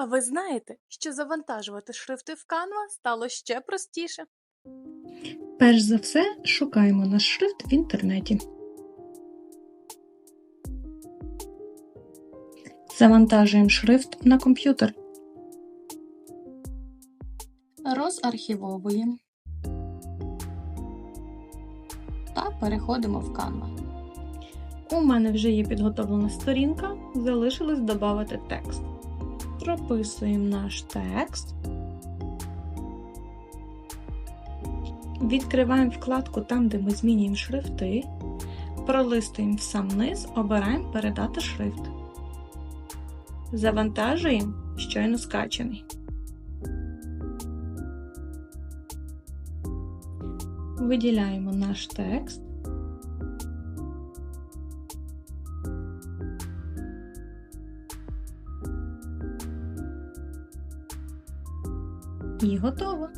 А ви знаєте, що завантажувати шрифти в Canva стало ще простіше? Перш за все, шукаємо наш шрифт в інтернеті. Завантажуємо шрифт на комп'ютер. Розархівовуємо та переходимо в Canva. У мене вже є підготовлена сторінка, залишилось додати текст. Прописуємо наш текст. Відкриваємо вкладку там, де ми змінюємо шрифти. Пролистуємо в сам низ, обираємо Передати шрифт. Завантажуємо щойно скачаний. Виділяємо наш текст. І готово.